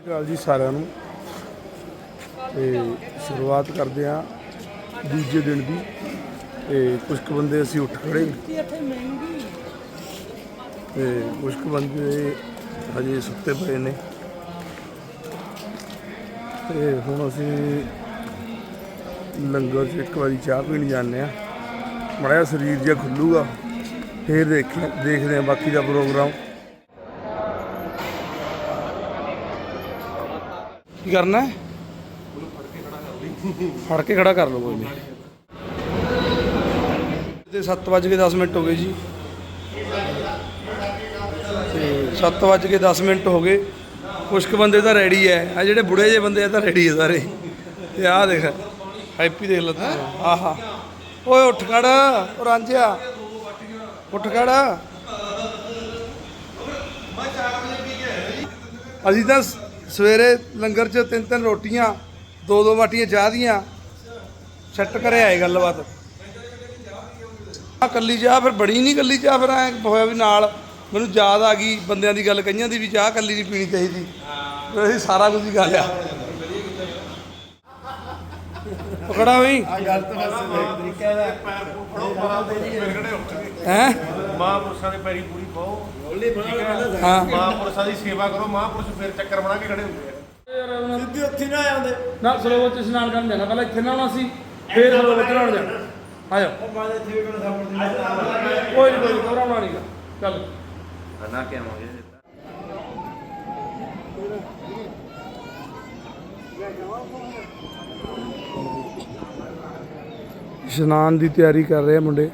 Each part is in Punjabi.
ਸਤਿ ਸ਼੍ਰੀ ਅਕਾਲ ਜੀ ਸਾਰਿਆਂ ਨੂੰ। ਤੇ ਸ਼ੁਰੂਆਤ ਕਰਦੇ ਆ ਦੂਜੇ ਦਿਨ ਦੀ। ਤੇ ਕੁਝ ਕੁ ਬੰਦੇ ਅਸੀਂ ਉੱਠ ਖੜੇ ਤੇ ਕੁਝ ਕੁ ਬੰਦੇ ਹਜੇ ਸੁੱਤੇ ਪਏ ਨੇ। ਤੇ ਹੁਣ ਅਸੀਂ ਲੰਗਰ 'ਚ ਇੱਕ ਵਾਰੀ ਚਾਹ ਪੀਣ ਜਾਂਦੇ ਆ ਮੜਿਆ ਸਰੀਰ ਜਿਹਾ ਖੁੱਲੂਗਾ। ਫੇਰ ਦੇਖੀ ਦੇਖਦੇ ਆ ਬਾਕੀ ਦਾ ਪ੍ਰੋਗਰਾਮ। ਕੀ ਕਰਨਾ ਹੈ? ਫੜ ਕੇ ਖੜਾ ਕਰ ਲਓ ਕੋਈ ਨਹੀਂ। ਤੇ 7:10 ਮਿੰਟ ਹੋ ਗਏ ਜੀ। ਤੇ 7:10 ਮਿੰਟ ਹੋ ਗਏ। ਕੁਛ ਕੁ ਬੰਦੇ ਤਾਂ ਰੈਡੀ ਐ ਆ ਜਿਹੜੇ ਬੁੜੇ ਜਿਹੇ ਬੰਦੇ ਆ ਤਾਂ ਰੈਡੀ ਐ ਸਾਰੇ। ਤੇ ਆਹ ਦੇਖ ਹੈਪੀ ਦੇਖ ਲਾ ਤੂੰ। ਆਹਾ। ਓਏ ਉੱਠ ਖੜ ਓ ਰਾਂਝਿਆ। ਉੱਠ ਖੜ। ਅਸੀਂ ਤਾਂ ਸਵੇਰੇ ਲੰਗਰ 'ਚ ਤਿੰਨ ਤਿੰਨ ਰੋਟੀਆਂ, ਦੋ ਦੋ ਬਾਟੀਆਂ ਚਾਹ ਦੀਆਂ। ਸੈੱਟ ਕਰੇ ਆਏ ਗੱਲਬਾਤ। ਆ ਕੱਲੀ ਚਾਹ ਫਿਰ ਬੜੀ ਨਹੀਂ ਕੱਲੀ ਚਾਹ, ਫਿਰ ਐ ਹੋਇਆ ਵੀ ਨਾਲ ਮੈਨੂੰ ਯਾਦ ਆ ਗਈ ਬੰਦਿਆਂ ਦੀ ਗੱਲ ਕਈਆਂ ਦੀ ਵੀ ਚਾਹ ਕੱਲੀ ਨਹੀਂ ਪੀਣੀ ਚਾਹੀਦੀ। ਫਿਰ ਅਸੀਂ ਸਾਰਾ ਕੁਝ ਹੀ ਗਾ ਲਿਆ। ਪਕੜਾ ਹੋਈ? ਹੈ? ਮਹਾਂਪੁਰਸ਼ਾਂ ਦੇ ਪੈਰੀ ਪੂਰੀ ਪਾਓ। ਹਾਂ। ਮਹਾਂਪੁਰਸ਼ਾਂ ਦੀ ਸੇਵਾ ਕਰੋ ਮਹਾਂਪੁਰਸ਼ ਫਿਰ ਚੱਕਰ ਬਣਾ ਕੇ ਖੜੇ ਹੁੰਦੇ ਆ। ਸਿੱਧੀ ਉੱਥੇ ਨਾ ਆਉਂਦੇ। ਨਾ ਸਰੋਵਰ ਚ ਇਸ਼ਨਾਨ ਕਰਨ ਜਾਣਾ ਪਹਿਲਾਂ ਇੱਥੇ ਨਹਾਉਣਾ ਸੀ ਫੇਰ ਸਰੋਵਰ ਚ ਨਹਾਉਣ ਜਾਣਾ। ਆ ਜਾ ਬਾਅਦ ਇੱਥੇ ਵੀ ਕਿਹੜਾ ਸਾਹਮਣੇ ਕੋਈ ਨਹੀਂ ਕੋਈ ਨੀ, ਘਬਰਾਉਣਾ ਨਹੀਂ ਚੱਲ। ਨਾ ਕਿ ਆਵਾਂਗੇ ਇਸ਼ਨਾਨ ਦੀ ਤਿਆਰੀ ਕਰ ਰਹੇ ਆ ਮੁੰਡੇ।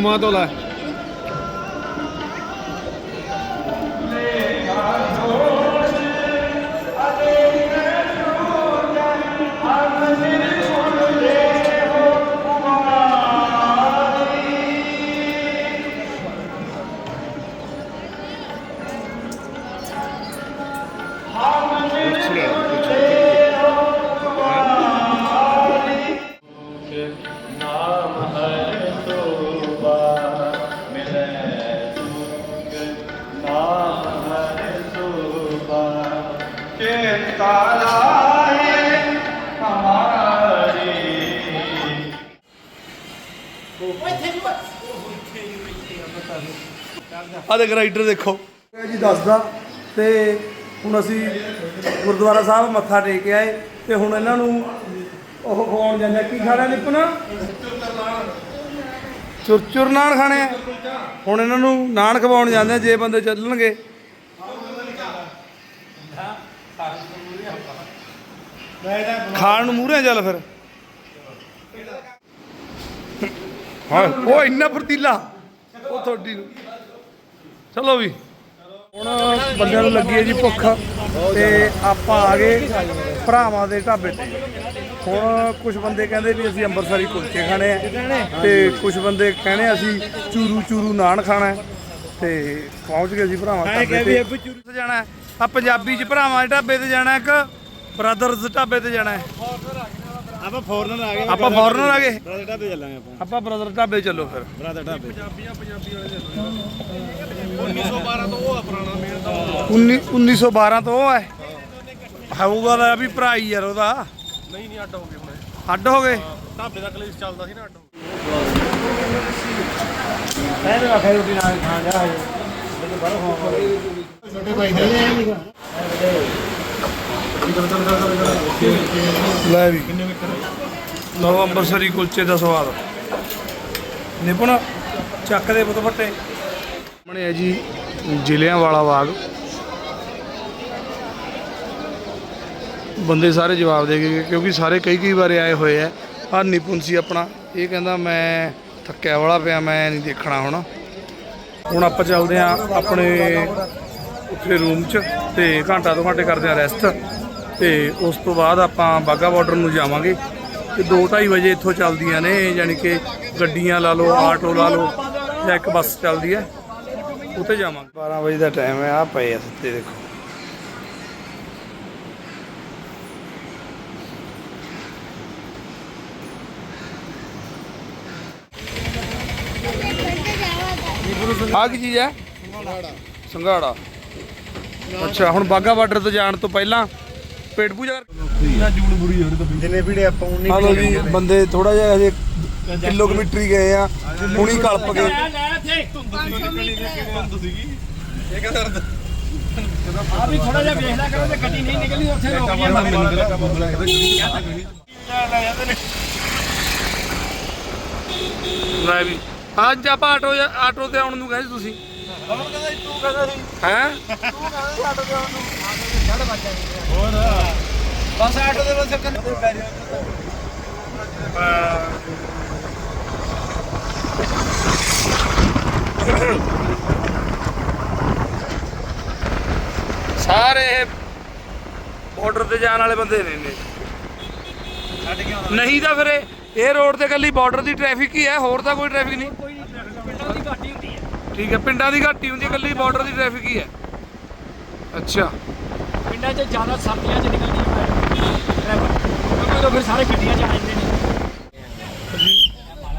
ਮੂੰਹ ਮਾਂ ਆ ਦੇਖ ਰਾਈਡਰ ਦੇਖੋ। ਜੀ ਦੱਸਦਾ ਤੇ ਹੁਣ ਅਸੀਂ ਗੁਰਦੁਆਰਾ ਸਾਹਿਬ ਮੱਥਾ ਟੇਕ ਕੇ ਆਏ ਤੇ ਹੁਣ ਇਹਨਾਂ ਨੂੰ ਉਹ ਖਵਾਉਣ ਜਾਂਦੇ ਕੀ ਖਾਣਾ ਨਿਪਨ ਚੁਰਚੁਰ ਨਾਨ ਖਾਣੇ ਆ। ਹੁਣ ਇਹਨਾਂ ਨੂੰ ਨਾਨ ਖਵਾਉਣ ਜਾਂਦੇ ਆ, ਜੇ ਬੰਦੇ ਚੱਲਣਗੇ। ਖਾਣ ਨੂੰ ਮੂਹਰੇ ਚੱਲ ਫਿਰ। ਹਾਂ ਉਹ ਇੰਨਾ ਫਰਤੀਲਾ। ਉਹ ਤੁਹਾਡੀ ਨੂੰ। ਚਲੋ ਵੀ। ਹੁਣ ਬੰਦਿਆਂ ਨੂੰ ਲੱਗੀ ਹੈ ਜੀ ਭੁੱਖ ਤੇ ਆਪਾਂ ਆ ਗਏ ਭਰਾਵਾਂ ਦੇ ਢਾਬੇ ਤੇ। ਹੁਣ ਕੁਝ ਬੰਦੇ ਕਹਿੰਦੇ ਵੀ ਅਸੀਂ ਅੰਮ੍ਰਿਤਸਰੀ ਕੁਲਚੇ ਖਾਣੇ ਆ ਤੇ ਕੁਝ ਬੰਦੇ ਕਹਿੰਦੇ ਅਸੀਂ ਚੂਰੂ ਚੂਰੂ ਨਾਨ ਖਾਣਾ। ਤੇ ਪਹੁੰਚ ਗਏ ਜੀ ਭਰਾਵਾਂ ਢਾਬੇ ਤੇ। ਜਾਣਾ ਆ ਪੰਜਾਬੀ ਚ ਭਰਾਵਾਂ ਦੇ ਢਾਬੇ ਤੇ ਜਾਣਾ ਇੱਕ। ਬ੍ਰਦਰਜ਼ ਢਾਬੇ ਤੇ ਜਾਣਾ ਹੈ। ਆਪਾਂ ਫੋਰਨਰ ਆ ਗਏ। ਆਪਾਂ ਫੋਰਨਰ ਆ ਗਏ? ਬਰਾਦਰ ਢਾਬੇ ਚੱਲਾਂਗੇ ਆਪਾਂ। ਆਪਾਂ ਬ੍ਰਦਰ ਢਾਬੇ ਚੱਲੋ ਫਿਰ। ਬਰਾਦਰ ਢਾਬੇ। 1912 ਤੋਂ ਉਹ ਆ ਪੁਰਾਣਾ ਮੇਨ ਤਾਂ 19 1912 ਤੋਂ ਉਹ ਹੈ। ਹੋਊਗਾ ਤਾਂ ਵੀ ਭਰਾ ਹੀ ਯਾਰ ਉਹਦਾ। ਨਹੀਂ ਨਹੀਂ ਅੱਡ ਹੋ ਗਏ ਹੁਣ। ਅੱਡ ਹੋ ਗਏ? ਢਾਬੇ ਦਾ ਕਲੇਸ਼ ਚੱਲਦਾ ਸੀ ਨਾ ਅੱਡ। ਪਹਿਲੇ ਵਾਖੇ ਰੋਟੀ ਨਾਲ ਖਾਣ ਜਾ ਹਜੇ ਮੈਨੂੰ ਬੜਾ ਫੋਨ ਛੋਟੇ ਭਾਈ ਦੇ। ਲੈ ਵੀ। ਲਓ ਅੰਮ੍ਰਿਤਸਰੀ ਕੁਲਚੇ ਦਾ ਸਵਾਦ। ਨਿਪੁਣ, ਚੱਕ ਦੇ ਪੁੱਤ ਫੱਟੇ ਬਣਿਆ ਜੀ ਜ਼ਿਲ੍ਹਿਆਂ ਵਾਲਾ ਬਾਗ। ਬੰਦੇ ਸਾਰੇ ਜਵਾਬ ਦੇ ਗਏ, ਕਿਉਂਕਿ ਸਾਰੇ ਕਈ ਕਈ ਵਾਰ ਆਏ ਹੋਏ ਆ। ਆ ਨਿਪੁੰਨ ਸੀ ਆਪਣਾ। ਇਹ ਕਹਿੰਦਾ, ਮੈਂ ਥੱਕਿਆ ਵਾਲਾ ਪਿਆ, ਮੈਂ ਨਹੀਂ ਦੇਖਣਾ ਹੁਣ। ਹੁਣ ਆਪਾਂ ਚੱਲਦੇ ਆ ਆਪਣੇ ਉੱਥੇ ਰੂਮ 'ਚ ਤੇ ਘੰਟਾ ਤੋਂ ਘੰਟੇ ਕਰਦੇ ਆ ਰੈਸਟ ਤੇ ਉਸ ਤੋਂ ਬਾਅਦ ਆਪਾਂ ਬਾਗਾ ਬਾਰਡਰ ਨੂੰ ਜਾਵਾਂਗੇ ਤੇ 2:30 ਵਜੇ ਇੱਥੋਂ ਚੱਲਦੀਆਂ ਨੇ ਯਾਨੀ ਕਿ ਗੱਡੀਆਂ ਲਾ ਲਓ ਆਟੋ ਲਾ ਲਓ ਜਾਂ ਇੱਕ ਬੱਸ ਚੱਲਦੀ ਹੈ ਉੱਥੇ ਜਾਵਾਂਗੇ। 12 ਵਜੇ ਦਾ ਟਾਈਮ ਹੈ ਆ ਪਏ ਆ ਸੁੱਤੇ ਦੇਖੋ। ਆ ਕੀ ਚੀਜ਼ ਹੈ? ਸੰਘਾੜਾ। ਅੱਛਾ ਹੁਣ ਬਾਗਾ ਬਾਰਡਰ ਤੋਂ ਜਾਣ ਤੋਂ ਪਹਿਲਾਂ ਪੇਟ ਪੂਜਾ ਕਰ ਜਿੰਨੇ ਵੀੜੇ ਆਪਾਂ ਉਨੀ ਆ ਲੋ ਜੀ ਬੰਦੇ ਥੋੜਾ ਜਿਹਾ ਹਜੇ ਕਿਲੋਮੀਟਰ ਹੀ ਗਏ ਆ ਹੁਣੀ ਕਲਪ ਗਏ ਆ ਵੀ ਥੋੜਾ ਜਿਹਾ ਵੇਖਦਾ ਕਰੋ ਤੇ ਗੱਡੀ ਨਹੀਂ ਨਿਕਲਦੀ ਉੱਥੇ ਰੋਕ ਲੈ ਵੀ ਅੱਜ ਆਪਾਂ ਆਟੋ ਆਟੋ ਤੇ ਆਉਣ ਨੂੰ ਕਹੇ ਤੁਸੀਂ? ਹੈ? ਬਸ ਆਟੋ ਦੇ ਬਸ ਸਾਰੇ ਬਾਰਡਰ ਤੇ ਜਾਣ ਵਾਲੇ ਬੰਦੇ ਨੇ ਨੇ ਨਹੀਂ ਤਾਂ ਫਿਰ ਇਹ- ਰੋਡ ਤੇ ਕੱਲੀ ਬਾਰਡਰ ਦੀ ਟ੍ਰੈਫਿਕ ਹੀ ਹੈ ਹੋਰ ਤਾਂ ਕੋਈ ਟ੍ਰੈਫਿਕ ਨਹੀਂ। ਠੀਕ ਹੈ ਪਿੰਡਾਂ ਦੀ ਘਾਟੀ ਹੁੰਦੀ ਹੈ ਕੱਲੀ ਬਾਰਡਰ ਦੀ ਟ੍ਰੈਫਿਕ ਹੀ ਹੈ। ਅੱਛਾ। ਪਿੰਡਾਂ 'ਚ ਜ਼ਿਆਦਾ ਸਰਦੀਆਂ 'ਚ ਨਿਕਲਦੀ ਹੈ ਟ੍ਰੈਫਿਕ ਕਿਉਂਕਿ ਉਦੋਂ ਫਿਰ ਸਾਰੇ ਗੱਡੀਆਂ 'ਚ ਆ ਜਾਂਦੇ ਨੇ।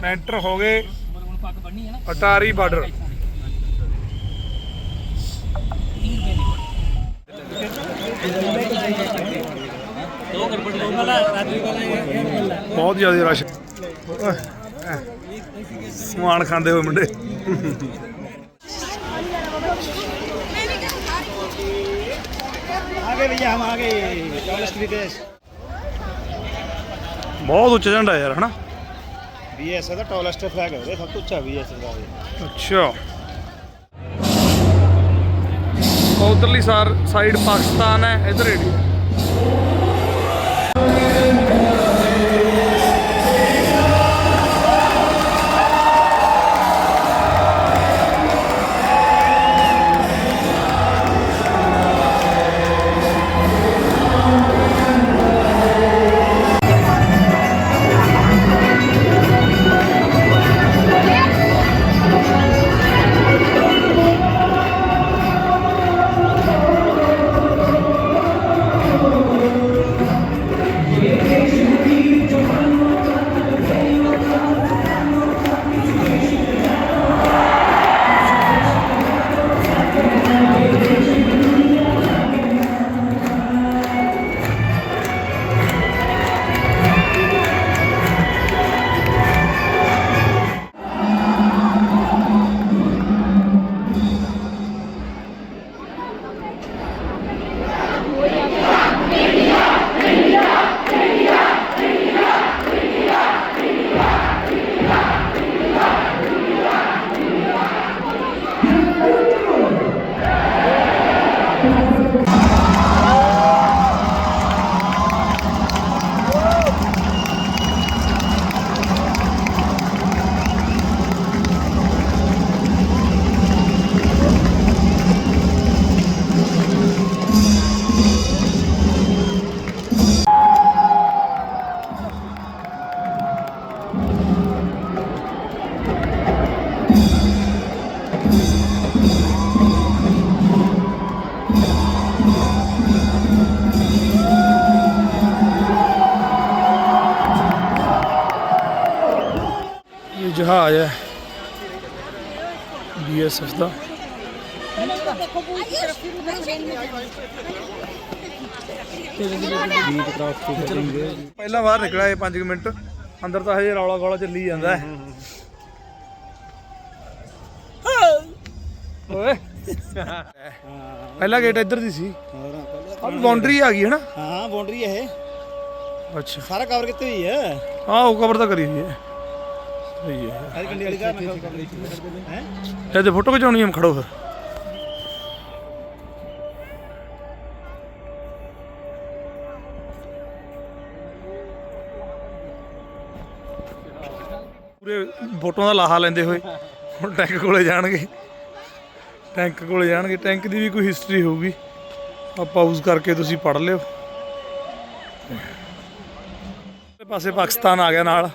ਮੈਂਟਰ ਹੋ ਗਏ ਹੁਣ ਪੱਗ ਬੰਨੀ ਹੈ ਨਾ। ਅਟਾਰੀ ਬਾਰਡਰ ਬਹੁਤ ਜ਼ਿਆਦਾ ਰਸ਼। ਸਮਾਨ ਖਾਂਦੇ ਹੋਏ ਮੁੰਡੇ। आगे भैया हम आगे टॉलेस्ट विदेश ਬਹੁਤ ਉੱਚਾ ਝੰਡਾ ਯਾਰ ਹਨਾ बीएस है तो टॉलेस्ट फ्लैग है सब कुछ अच्छा बीएस का ये ਅੱਛਾ ਉਧਰਲੀ ਸਾਰ ਸਾਈਡ ਪਾਕਿਸਤਾਨ ਹੈ ਇਧਰ ਇੰਡੀਆ ਬੀਐਸਐਫ ਦਾ। ਪਹਿਲਾਂ ਬਾਹਰ ਨਿਕਲਿਆ ਇਹ 5 ਮਿੰਟ। ਅੰਦਰ ਤਾਂ ਹਜੇ ਰੌਲਾ ਗੋਲਾ ਚੱਲੀ ਜਾਂਦਾ ਹੈ। ਪਹਿਲਾ ਗੇਟ ਇੱਧਰ ਦੀ ਸੀ। ਹਾਂ ਬਾਉਂਡਰੀ ਆ ਗਈ ਹੈ ਨਾ? ਹਾਂ ਬਾਉਂਡਰੀ ਹੈ ਇਹ। ਅੱਛਾ। ਸਾਰਾ ਕਵਰ ਕਿਤੇ ਹੋਈ ਹੈ। ਹਾਂ ਉਹ ਕਵਰ ਤਾਂ ਕਰੀ ਹੋਈ ਹੈ। ਇਹਦੇ ਫੋਟੋ ਖਿਚਾਉਣੀ ਹਮ ਖੜੋ ਫਿਰ। ਪੂਰੇ ਫੋਟੋਆਂ ਦਾ ਲਾਹਾ ਲੈਂਦੇ ਹੋਏ ਹੁਣ ਟੈਂਕ ਕੋਲੇ ਜਾਣਗੇ। ਟੈਂਕ ਕੋਲੇ ਜਾਣਗੇ। ਟੈਂਕ ਦੀ ਵੀ ਕੋਈ ਹਿਸਟਰੀ ਹੋਊਗੀ। ਆ ਪਾਉਜ਼ ਕਰਕੇ ਤੁਸੀਂ ਪੜ ਲਿਓ। ਪਾਸੇ ਪਾਕਿਸਤਾਨ ਆ ਗਿਆ ਨਾਲ।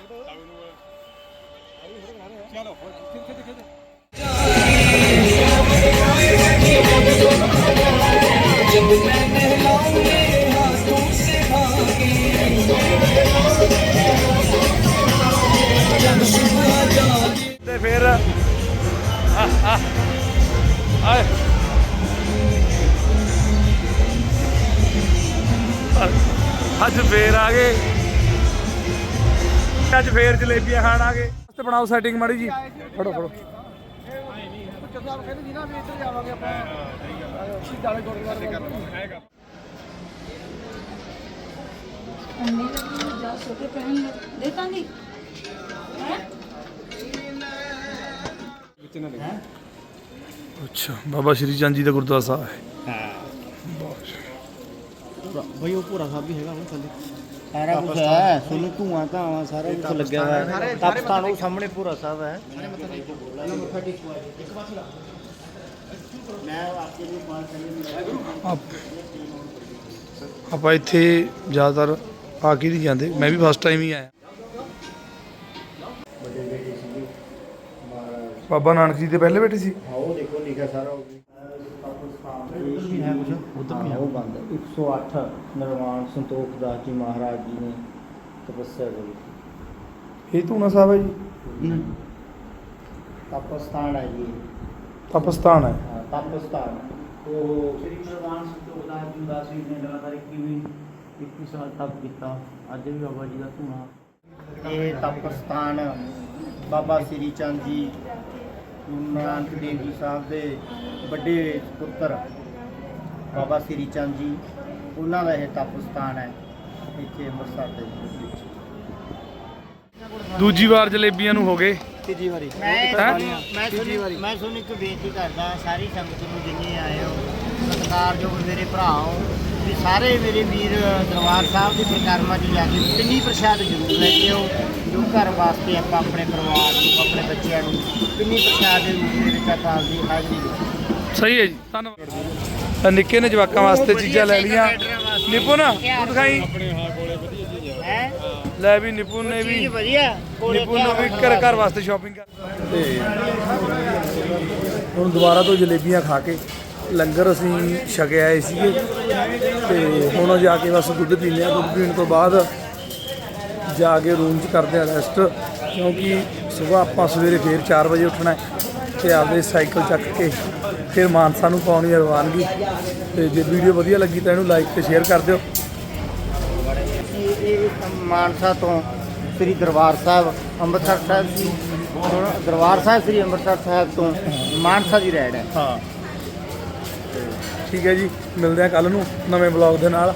ਅੱਜ ਫੇਰ ਆ ਗਏ। ਅੱਜ ਫੇਰ ਜਲੇਬੀਆਂ ਖਾਣ ਆ ਗਏ। ਤੇ ਬਣਾਓ ਸੈਟਿੰਗ ਮਾੜੀ ਜੀ। ਫੜੋ ਫੜੋ। ਅੰਨੇ ਵੀ ਜਾ ਸੋਕੇ ਪਹਿਨ ਲੈ ਦੇ ਦਾਂਗੀ ਹੈ। ਅੱਛਾ ਬਾਬਾ ਸ਼੍ਰੀ ਚੰਦ ਜੀ ਦਾ ਗੁਰਦੁਆਰਾ ਸਾਹਿਬ। ਹੈ। ਬਈ ਉਹ ਪੂਰਾ ਸਾਹਿਬ ਵੀ ਹੈਗਾ ਹੁਣ ਥੱਲੇ। ਸਾਰਾ ਕੁਝ ਹੈ ਸੋਨੂੰ ਧੂਆਂ ਧਾਵਾਂ ਸਾਰਾ ਕੁਝ ਲੱਗਿਆ ਹੋਇਆ। ਹੈ ਤਪਤਾਨ ਉਹ ਸਾਹਮਣੇ ਪੂਰਾ ਸਾਹਿਬ ਹੈ। ਆਪ- ਆਪਾਂ ਇੱਥੇ ਜ਼ਿਆਦਾਤਰ ਆ ਕੇ ਨਹੀਂ ਜਾਂਦੇ। ਮੈਂ ਵੀ ਫਸਟ ਟਾਈਮ ਹੀ ਆਇਆ। ਬਾਬਾ ਨਾਨਕ ਜੀ ਦੇ ਪਹਿਲੇ ਬੈਠੇ ਸੀ? ਹਾਂ ਉਹ ਦੇਖੋ ਲਿਖਿਆ ਸਾਰਾ ਉਹ ਵੀ ਵੀ ਹੈ ਕੁਝ ਹੈ ਉਹ ਬੰਦ 108 ਨਿਰਵਾਣ ਸੰਤੋਖ ਦਾਸ ਜੀ ਮਹਾਰਾਜ ਜੀ ਨੇ ਤਪੱਸਿਆ ਕਰੀ। ਇਹ ਧੂਣਾ ਸਾਹਿਬ ਹੈ ਜੀ? ਤਪਸਥਾਨ ਹੈ ਜੀ ਤਪਸਤਾਨ ਹੈ। ਹਾਂ, ਤਪਸਥਾਨ। ਉਹ ਸ੍ਰੀ ਨਿਰਵਾਣ ਸੰਤੋਖ ਦਾਸ ਜੀ ਦਾਸ ਜੀ ਨੇ ਲਗਾਤਾਰ 21 21 ਸਾਲ ਤਪ ਕੀਤਾ। ਅੱਜ ਵੀ ਬਾਬਾ ਜੀ ਦਾ ਧੂਣਾ। ਇਹ ਤਪਸਥਾਨ ਬਾਬਾ ਸ੍ਰੀ ਚੰਦ ਜੀ ਗੁਰੂ ਨਾਨਕ ਦੇਵ ਜੀ ਸਾਹਿਬ ਦੇ ਵੱਡੇ ਪੁੱਤਰ। ਬਾਬਾ ਸ੍ਰੀ ਚੰਦ ਜੀ ਉਹਨਾਂ ਦਾ ਇਹ ਤਪਸਥਾਨ ਹੈ ਇੱਥੇ ਅੰਮ੍ਰਿਤਸਰ ਦੇ ਵਿੱਚ। ਦੂਜੀ ਵਾਰ ਜਲੇਬੀਆਂ ਨੂੰ ਹੋ ਗਏ। ਤੀਜੀ ਵਾਰੀ। ਮੈਂ ਹੈਂ? ਮੈਂ ਤੁਹਾਨੂੰ ਮੈਂ ਤੁਹਾਨੂੰ ਇੱਕ ਬੇਨਤੀ ਕਰਦਾ ਸਾਰੀ ਸੰਗਤ ਨੂੰ ਜਿੰਨੇ ਆਏ ਹੋ ਸਤਿਕਾਰਯੋਗ ਮੇਰੇ ਭਰਾ ਹੋ ਵੀ ਸਾਰੇ ਮੇਰੇ ਵੀਰ ਦਰਬਾਰ ਸਾਹਿਬ ਦੇ ਪ੍ਰਕਾਰਮਾਂ 'ਚ ਜਾ ਕੇ ਪਿੰਨੀ ਪ੍ਰਸ਼ਾਦ ਜ਼ਰੂਰ ਲੈ ਕੇ ਆਓ ਜੋ ਘਰ ਵਾਸਤੇ ਆਪਾਂ ਆਪਣੇ ਪਰਿਵਾਰ ਨੂੰ ਆਪਣੇ ਬੱਚਿਆਂ ਨੂੰ ਪਿੰਨੀ ਪ੍ਰਸ਼ਾਦ ਦੇ ਰੂਪ ਦੇ ਵਿੱਚ ਆਪਾਂ ਆਪਦੀ ਹਾਜ਼ਰੀ ਦਿਓ ਸਹੀ ਹੈ ਜੀ ਧੰਨਵਾਦ। ਤਾਂ ਨਿੱਕੇ ਨੇ ਜਵਾਕਾਂ ਵਾਸਤੇ ਚੀਜ਼ਾਂ ਲੈ ਲੀਆਂ ਨਿਪੁਨ ਤੂੰ ਦਿਖਾਈ। ਹੈ ਲੈ ਵੀ ਨਿਪੁਨ ਨੇ ਵੀ। ਚੀਜ਼ ਵਧੀਆ ਕੋਲੇ ਨਿਪੁਨ ਨੇ ਵੀ ਘਰ ਘਰ। ਵਾਸਤੇ ਸ਼ਾਪਿੰਗ ਕਰ। ਤੇ ਹੁਣ ਦੁਬਾਰਾ ਤੋਂ ਜਲੇਬੀਆਂ ਖਾ ਕੇ ਲੰਗਰ ਅਸੀਂ ਛਕੇ ਆਏ ਸੀਗੇ। ਤੇ ਹੁਣ ਜਾ ਕੇ ਬਸ ਦੁੱਧ ਪੀਂਦੇ ਆ ਦੁੱਧ ਪੀਣ ਤੋਂ ਬਾਅਦ ਜਾ ਕੇ ਰੂਮ 'ਚ ਕਰਦੇ ਆ ਰੈਸਟ ਕਿਉਂਕਿ ਸਵੇਰ ਆਪਾਂ ਸਵੇਰੇ ਫੇਰ 4 ਵਜੇ ਉੱਠਣਾ ਹੈ ਤੇ ਆਪਦੇ ਸਾਈਕਲ ਚੱਕ ਕੇ ਫਿਰ ਮਾਨਸਾ ਨੂੰ ਪਾਉਣੀ ਹੈ ਰਵਾਨਗੀ ਤੇ ਜੇ ਵੀਡੀਓ ਵਧੀਆ ਲੱਗੀ ਤਾਂ ਇਹਨੂੰ ਲਾਈਕ ਤੇ ਸ਼ੇਅਰ ਕਰ ਦਿਓ। ਇਹ ਮਾਨਸਾ ਤੋਂ ਸ੍ਰੀ ਦਰਬਾਰ ਸਾਹਿਬ ਅੰਮ੍ਰਿਤਸਰ ਸਾਹਿਬ ਜੀ ਦਰਬਾਰ ਸਾਹਿਬ ਸ੍ਰੀ ਅੰਮ੍ਰਿਤਸਰ ਸਾਹਿਬ ਤੋਂ ਮਾਨਸਾ ਦੀ ਰੈਡ ਹੈ। ਹਾਂ। ਠੀਕ ਹੈ ਜੀ ਮਿਲਦੇ ਆ ਕੱਲ ਨੂੰ ਨਵੇਂ ਬਲੌਗ ਦੇ ਨਾਲ।